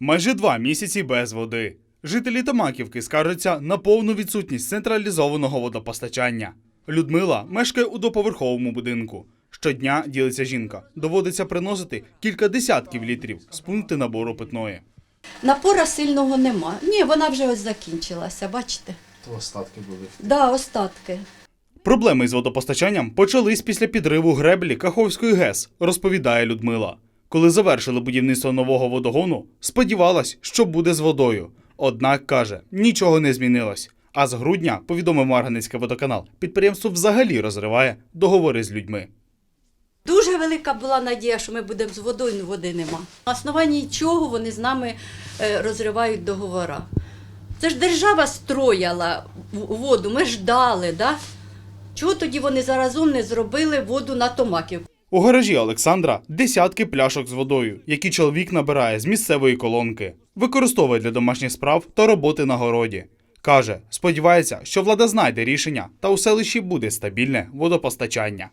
Майже два місяці без води. Жителі Томаківки скаржаться на повну відсутність централізованого водопостачання. Людмила мешкає у доповерховому будинку. Щодня ділиться жінка. Доводиться приносити кілька десятків літрів з пункту набору питної. Напора сильного нема. Ні, вона вже ось закінчилася, бачите? То остатки були. Да, остатки. Проблеми з водопостачанням почались після підриву греблі Каховської ГЕС, розповідає Людмила. Коли завершили будівництво нового водогону, сподівалась, що буде з водою. Однак каже, нічого не змінилось. А з грудня, повідомив Марганецький водоканал, підприємство взагалі розриває договори з людьми. Дуже велика була надія, що ми будемо з водою, але води нема. На основанні чого вони з нами е, розривають договори. Це ж держава строяла воду, ми ждали, да? Чого тоді вони заразом не зробили воду на Томаків? У гаражі Олександра десятки пляшок з водою, які чоловік набирає з місцевої колонки, використовує для домашніх справ та роботи на городі. Каже, сподівається, що влада знайде рішення та у селищі буде стабільне водопостачання.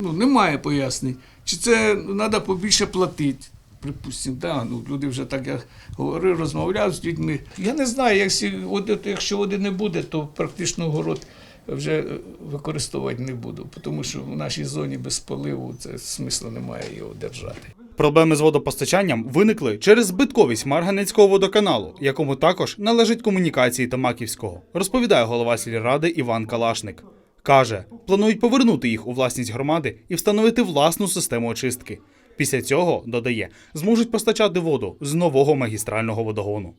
Ну, немає пояснень. Чи це треба побільше платити? Припустимо, да, ну, люди вже так я говорив, розмовляв з людьми. Я не знаю, води, якщо води не буде, то практично город вже е, використовувати не буду, тому що в нашій зоні без поливу це смислу немає його держати. Проблеми з водопостачанням виникли через збитковість Марганецького водоканалу, якому також належать комунікації Томаківського, розповідає голова сільради Іван Калашник. Каже, планують повернути їх у власність громади і встановити власну систему очистки. Після цього, додає, зможуть постачати воду з нового магістрального водогону.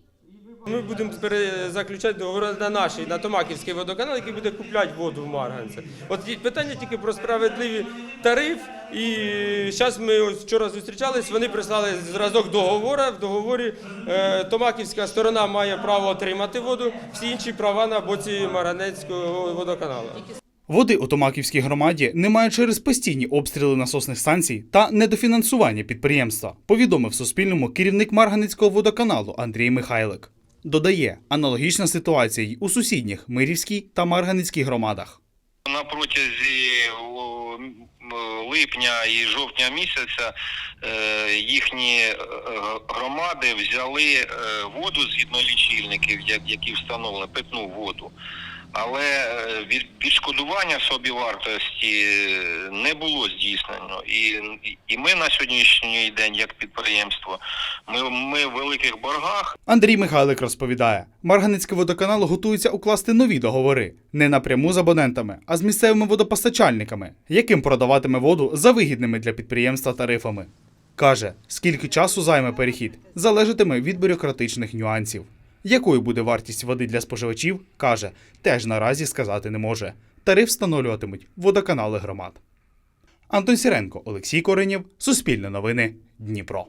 Ми будемо перезаключати договори на нашій, на Томаківський водоканал, який буде купляти воду в Марганці. От питання тільки про справедливий тариф. І зараз ми ось вчора зустрічались, вони прислали зразок договору. В договорі е, Томаківська сторона має право отримати воду, всі інші права на боці Марганецького водоканалу. Води у Томаківській громаді немає через постійні обстріли насосних станцій та недофінансування підприємства, повідомив Суспільному керівник Марганецького водоканалу Андрій Михайлик. Додає, аналогічна ситуація й у сусідніх Мирівській та Марганецькій громадах. На протязі липня і жовтня місяця е, їхні е, громади взяли е, воду згідно лічильників, як- які встановлені, питну воду. Але е, від- відшкодування собівартості е, не було здійснено. І, і ми на сьогоднішній день, як підприємство, ми, ми в великих боргах. Андрій Михайлик розповідає, Марганецький водоканал готується укласти нові договори не напряму з абонентами, а з місцевими водопостачальниками, яким продаватиме воду за вигідними для підприємства тарифами. Каже, скільки часу займе перехід, залежатиме від бюрократичних нюансів. Якою буде вартість води для споживачів, каже, теж наразі сказати не може. Тариф встановлюватимуть водоканали громад. Антон Сіренко, Олексій Коренєв, Суспільне новини, Дніпро.